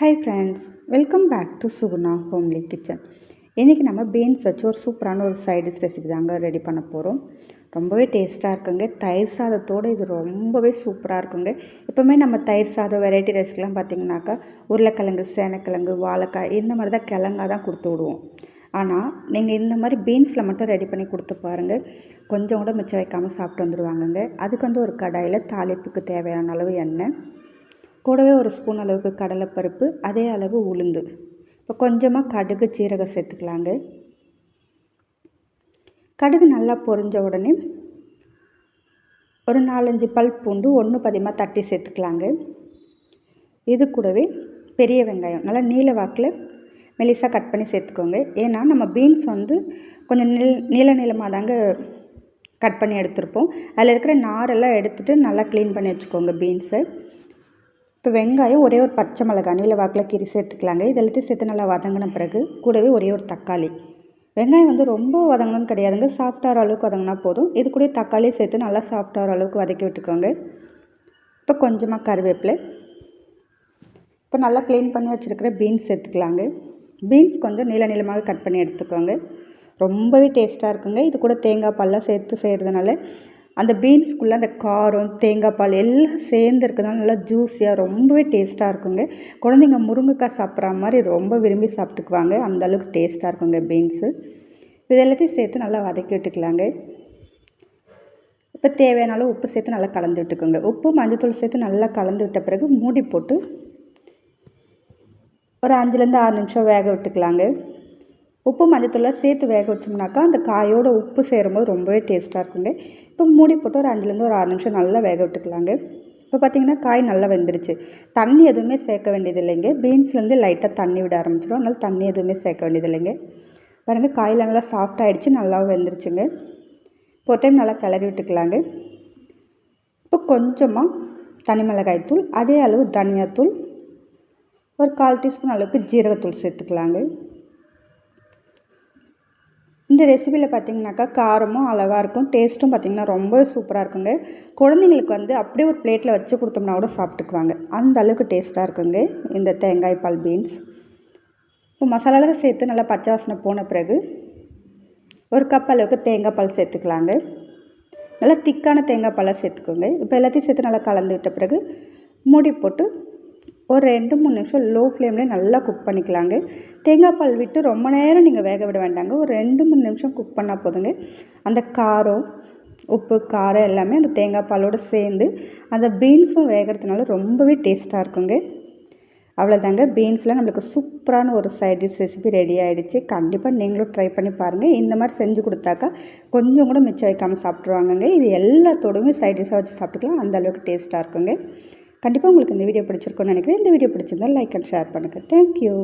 Hi friends welcome back to Suguna homely kitchen இன்றைக்கி நம்ம beans வச்சு ஒரு சூப்பரான ஒரு சைடிஷ் ரெசிபி தாங்க ரெடி பண்ண போகிறோம் ரொம்பவே டேஸ்ட்டாக இருக்குங்க. தயிர் சாதத்தோடு இது ரொம்பவே சூப்பராக இருக்குங்க. எப்போவுமே நம்ம தயிர் சாதம் வெரைட்டி ரைஸ்க்கெலாம் பார்த்திங்கனாக்கா உருளைக்கிழங்கு சேனக்கிழங்கு வாழைக்காய் இந்த மாதிரி தான் கிழங்கா தான் கொடுத்து விடுவோம். ஆனால் நீங்கள் இந்த மாதிரி பீன்ஸில் மட்டும் ரெடி பண்ணி கொடுத்து பாருங்கள் கொஞ்சம் கூட மிச்சம் வைக்காமல் சாப்பிட்டு வந்துடுவாங்கங்க. அதுக்கு வந்து ஒரு கடாயில் தாளிப்புக்கு தேவையான அளவு எண்ணெய் கூடவே ஒரு ஸ்பூன் அளவுக்கு கடலைப்பருப்பு அதே அளவு உளுந்து. இப்போ கொஞ்சமாக கடுகு சீரகம் சேர்த்துக்கலாங்க. கடுகு நல்லா பொரிஞ்ச உடனே ஒரு நாலஞ்சு பல் பூண்டு ஒன்று பதிமாக தட்டி சேர்த்துக்கலாங்க. இது கூடவே பெரிய வெங்காயம் நல்லா நீல வாக்கில் மெலிசாக கட் பண்ணி சேர்த்துக்கோங்க. ஏன்னா நம்ம பீன்ஸ் வந்து கொஞ்சம் நில் நீள நீளமாக தாங்க கட் பண்ணி எடுத்துருப்போம். அதில் இருக்கிற நாரெல்லாம் எடுத்துகிட்டு நல்லா க்ளீன் பண்ணி வச்சுக்கோங்க பீன்ஸை. இப்போ வெங்காயம் ஒரே ஒரு பச்சை மிளகா நீல வாக்கில் கீரி சேர்த்துக்கலாங்க. இது எல்லாத்தையும் சேர்த்து நல்லா வதங்கின பிறகு கூடவே ஒரே ஒரு தக்காளி. வெங்காயம் வந்து ரொம்ப வதங்கணும்னு கிடையாதுங்க. சாப்பிட்டார அளவுக்கு வதங்கினா போதும். இது கூட தக்காளி சேர்த்து நல்லா சாப்பிட்டார அளவுக்கு வதக்கி விட்டுக்கோங்க. இப்போ கொஞ்சமாக கருவேப்பிலை. இப்போ நல்லா க்ளீன் பண்ணி வச்சுருக்கிற பீன்ஸ் சேர்த்துக்கலாங்க. பீன்ஸ் கொஞ்சம் நீள நீளமாக கட் பண்ணி எடுத்துக்கோங்க. ரொம்பவே டேஸ்ட்டாக இருக்குங்க. இது கூட தேங்காய் பால்லாம் சேர்த்து செய்கிறதுனால அந்த பீன்ஸ்குள்ளே அந்த காரம் தேங்காய் பால் எல்லாம் சேர்ந்து இருக்கிறதுனால நல்லா ஜூஸியாக ரொம்பவே டேஸ்ட்டாக இருக்குங்க. குழந்தைங்க முருங்கைக்காய் சாப்பிட்ற மாதிரி ரொம்ப விரும்பி சாப்பிட்டுக்குவாங்க. அந்தளவுக்கு டேஸ்ட்டாக இருக்குங்க பீன்ஸு. இது எல்லாத்தையும் சேர்த்து நல்லா வதக்கி விட்டுக்கலாங்க. இப்போ தேவையான அளவு உப்பு சேர்த்து நல்லா கலந்து விட்டுக்கோங்க. உப்பு மஞ்சத்தூள் சேர்த்து நல்லா கலந்து விட்ட பிறகு மூடி போட்டு ஒரு அஞ்சுலேருந்து ஆறு நிமிஷம் வேக விட்டுக்கலாங்க. உப்பு மஞ்சத்தூள்லாம் சேர்த்து வேக வச்சோம்னாக்கா அந்த காயோட உப்பு சேரும்போது ரொம்பவே டேஸ்ட்டாக இருக்குங்க. இப்போ மூடி போட்டு ஒரு அஞ்சுலேருந்து ஒரு ஆறு நிமிஷம் நல்லா வேக விட்டுக்கலாங்க. இப்போ பார்த்திங்கன்னா காய் நல்லா வெந்துருச்சு. தண்ணி எதுவுமே சேர்க்க வேண்டியது இல்லைங்க பீன்ஸ்லேருந்து லைட்டாக தண்ணி விட ஆரம்பிச்சிடும் அதனால் தண்ணி எதுவுமே சேர்க்க வேண்டியது இல்லைங்க பாருங்கள் காயில் நல்லா சாஃப்ட் ஆகிடுச்சு நல்லா வெந்துருச்சுங்க. இப்போ ஒரு டைம் நல்லா கிளறி விட்டுக்கலாங்க. இப்போ கொஞ்சமாக தனி மிளகாய் தூள் அதே அளவு தனியாத்தூள் ஒரு கால் டீஸ்பூன் அளவுக்கு ஜீரகத்தூள் சேர்த்துக்கலாங்க. இந்த ரெசிபியில் பார்த்திங்கனாக்கா காரமும் அளவாக இருக்கும். டேஸ்ட்டும் பார்த்திங்கன்னா ரொம்ப சூப்பராக இருக்குங்க. குழந்தைங்களுக்கு வந்து அப்படியே ஒரு பிளேட்டில் வச்சு கொடுத்தோம்னா கூட சாப்பிட்டுக்குவாங்க. அந்த அளவுக்கு டேஸ்ட்டாக இருக்குங்க. இந்த தேங்காய் பால் பீன்ஸ் இப்போ மசாலாவில் சேர்த்து நல்லா பச்சை வாசனை போன பிறகு ஒரு கப் அளவுக்கு தேங்காய் பால் சேர்த்துக்கலாங்க. நல்லா திக்கான தேங்காய் பாலை சேர்த்துக்கோங்க. இப்போ எல்லாத்தையும் சேர்த்து நல்லா கலந்து விட்ட பிறகு மூடி போட்டு ஒரு ரெண்டு மூணு நிமிஷம் லோ ஃப்ளேம்லேயே நல்லா குக் பண்ணிக்கலாங்க. தேங்காய் பால் விட்டு ரொம்ப நேரம் நீங்கள் வேக விட வேண்டாங்க. ஒரு ரெண்டு மூணு நிமிஷம் குக் பண்ணால் போதுங்க. அந்த காரம் உப்பு காரம் எல்லாமே அந்த தேங்காய் பாலோடு சேர்ந்து அந்த பீன்ஸும் வேகிறதுனால ரொம்பவே டேஸ்ட்டாக இருக்குங்க. அவ்வளோதாங்க பீன்ஸில் நம்மளுக்கு சூப்பரான ஒரு சைட் டிஷ் ரெசிபி ரெடி ஆகிடுச்சு கண்டிப்பாக நீங்களும் ட்ரை பண்ணி பாருங்கள் இந்த மாதிரி செஞ்சு கொடுத்தாக்கா கொஞ்சம் கூட மிச்சம் வைக்காமல் சாப்பிட்ருவாங்கங்க இது எல்லாத்தோடுமே சைட் டிஷ்ஷாக வச்சு சாப்பிட்டுக்கலாம். அந்தளவுக்கு டேஸ்ட்டாக இருக்குங்க. கண்டிப்பாக உங்களுக்கு இந்த வீடியோ பிடிச்சிருக்குன்னு நினைக்கிறேன். இந்த வீடியோ பிடிச்சிருந்தால் லைக் அண்ட் ஷேர் பண்ணுங்கள் தேங்க்யூ